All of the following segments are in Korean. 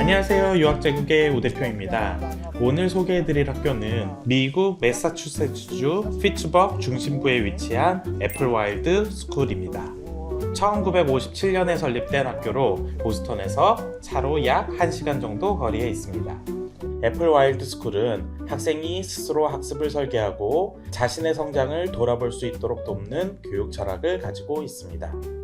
안녕하세요. 유학제국의 우 대표입니다. 오늘 소개해드릴 학교는 미국 매사추세츠주 피츠버그 중심부에 위치한 애플와일드 스쿨입니다. 1957년에 설립된 학교로 보스턴에서 차로 약 1시간 정도 거리에 있습니다. 애플 와일드 스쿨은 학생이 스스로 학습을 설계하고 자신의 성장을 돌아볼 수 있도록 돕는 교육 철학을 가지고 있습니다.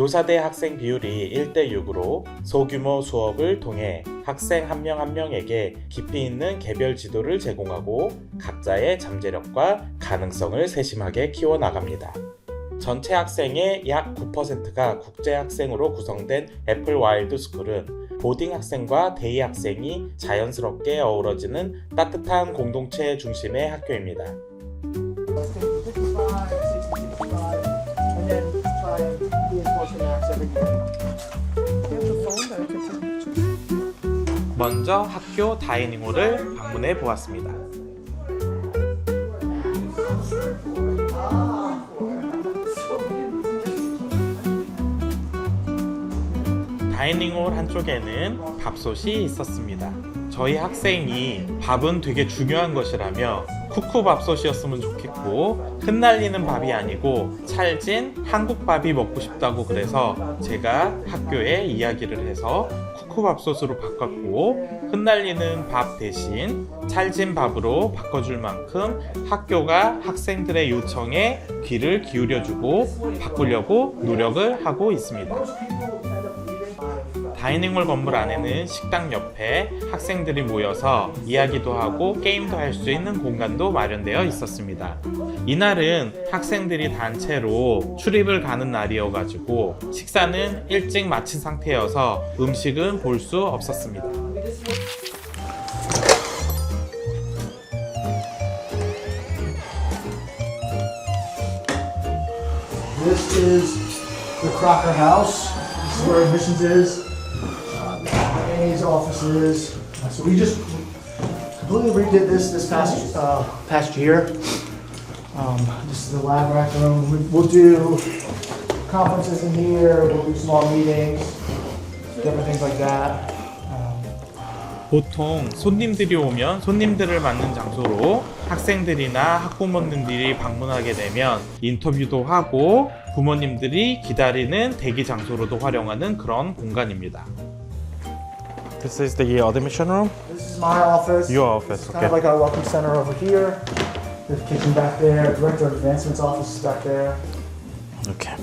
교사 대 학생 비율이 1대 6으로 소규모 수업을 통해 학생 한명한 명에게 깊이 있는 개별 지도를 제공하고 각자의 잠재력과 가능성을 세심하게 키워나갑니다. 전체 학생의 약 9%가 국제 학생으로 구성된 애플 와일드 스쿨은 보딩 학생과 데이 학생이 자연스럽게 어우러지는 따뜻한 공동체 중심의 학교입니다. 먼저 학교 다이닝홀을 방문해 보았습니다. 다이닝홀 한쪽에는 밥솥이 있었습니다. 저희 학생이 밥은 되게 중요한 것이라며 쿠쿠 밥솥이었으면 좋겠고 흩날리는 밥이 아니고 찰진 한국 밥이 먹고 싶다고 그래서 제가 학교에 이야기를 해서 쿠쿠 밥솥으로 바꿨고 흩날리는 밥 대신 찰진 밥으로 바꿔줄 만큼 학교가 학생들의 요청에 귀를 기울여주고 바꾸려고 노력을 하고 있습니다. 다이닝홀 건물 안에는 식당 옆에 학생들이 모여서 이야기도 하고 게임도 할 수 있는 공간도 마련되어 있었습니다. 이날은 학생들이 단체로 출입을 가는 날이어가지고 식사는 일찍 마친 상태여서 음식은 볼 수 없었습니다. Uh, Annie's office is. Uh, So we just completely redid this this past uh, past year. Um, this is the lab rack room. We- We'll do conferences in here. We'll do small meetings, different things like that. Um, 보통 손님들이 오면 손님들을 맞는 장소로 학생들이나 학부모님들이 방문하게 되면 인터뷰도 하고 부모님들이 기다리는 대기 장소로도 활용하는 그런 공간입니다. This is the automation room? This is my office. Your office, okay. Kind of like our welcome center over here. There's kitchen back there. Director of Advancements office is back there. Okay.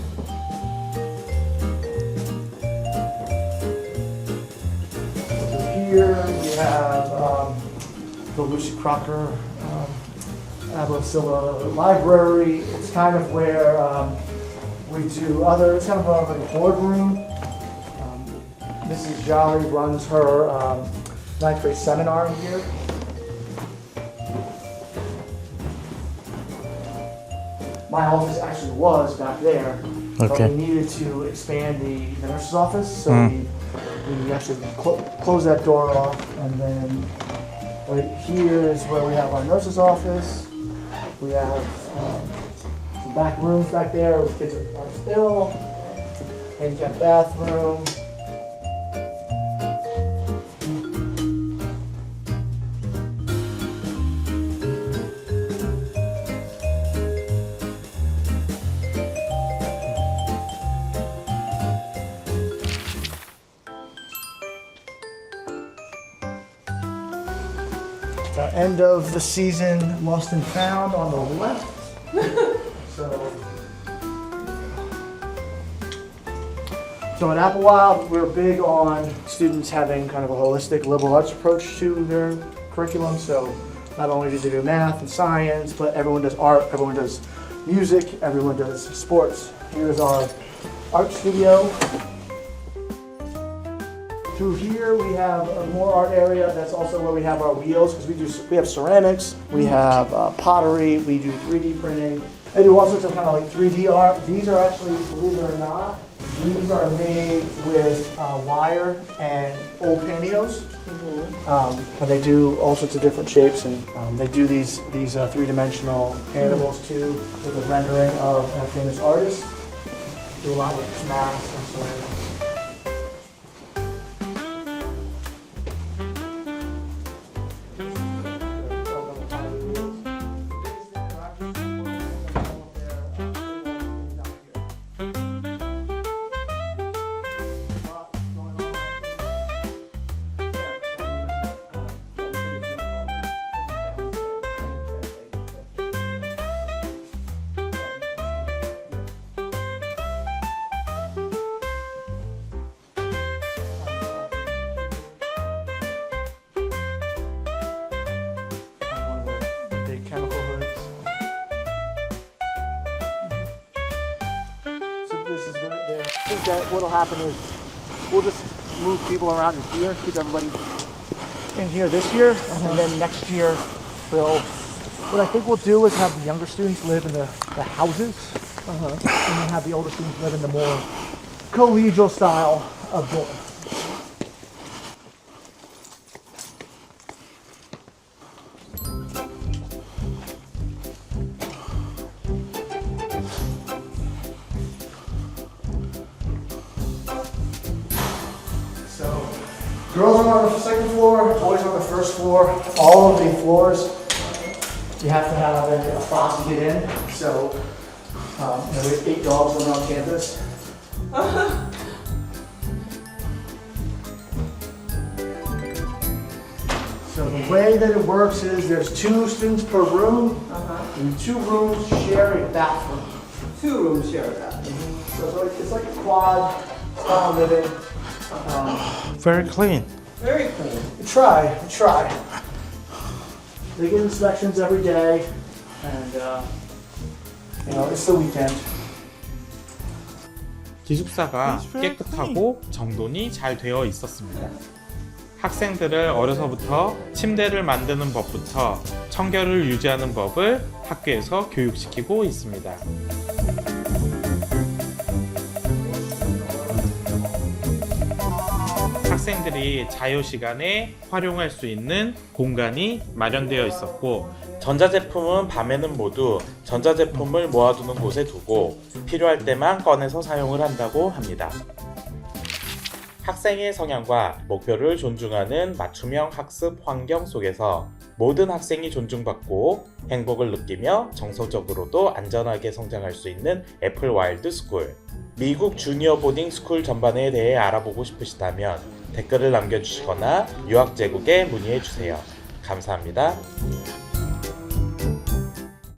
here we have um, the Lucy Crocker um, Library. It's kind of where um, we do other, it's kind of a like boardroom Mrs. Jolly runs her um, ninth grade seminar here. My office actually was back there, but Okay. we needed to expand the, the nurse's office, so Mm. we, we actually clo- closed that door off, and then right here is where we have our nurse's office. We have um, some back rooms back there where kids are are still, handicap bathroom. The end of the season, lost and found on the left. so, so at Applewild, we're big on students having kind of a holistic liberal arts approach to their curriculum. So, not only do they do math and science, but everyone does art, everyone does music, everyone does sports. Here's our art studio. Through here, we have a more art area. That's also where we have our wheels because we do we have ceramics, we have uh, pottery, we do 3D printing. They do all sorts of kind of like 3D art. These are actually, believe it or not, these are made with uh, wire and old pantyhose. Um, and they do all sorts of different shapes, and um, they do these these uh, three-dimensional animals too, with a rendering of a famous artist. Do a lot with masks and so think that what'll happen is we'll just move people around in here, keep everybody in here this year, and uh-huh. then next year we'll. What I think we'll do is have the younger students live in the, the houses, uh-huh. and then have the older students live in the more collegial style of dorm. Girls are on the second floor, boys are on the first floor. All of the floors, you have to have a, a fob to get in. So, um, you know, we have eight dogs living on campus. So the way that it works is there's two students per room, and two rooms share a bathroom. Two rooms share that. So it's like, it's like a quad style living. Um, Very clean. Very clean. We try, we try. They get inspections every day, and uh, you know it's the weekend. 기숙사가 깨끗하고 정돈이 잘 되어 있었습니다. 학생들을 어려서부터 침대를 만드는 법부터 청결을 유지하는 법을 학교에서 교육시키고 있습니다. 학생들이 자유 시간에 활용할 수 있는 공간이 마련되어 있었고 전자제품은 밤에는 모두 전자제품을 모아두는 곳에 두고 필요할 때만 꺼내서 사용을 한다고 합니다. 학생의 성향과 목표를 존중하는 맞춤형 학습 환경 속에서 모든 학생이 존중받고 행복을 느끼며 정서적으로도 안전하게 성장할 수 있는 애플 와일드 스쿨. 미국 주니어 보딩 스쿨 전반에 대해 알아보고 싶으시다면 댓글을 남겨주시거나 유학 제국에 문의해 주세요. 감사합니다.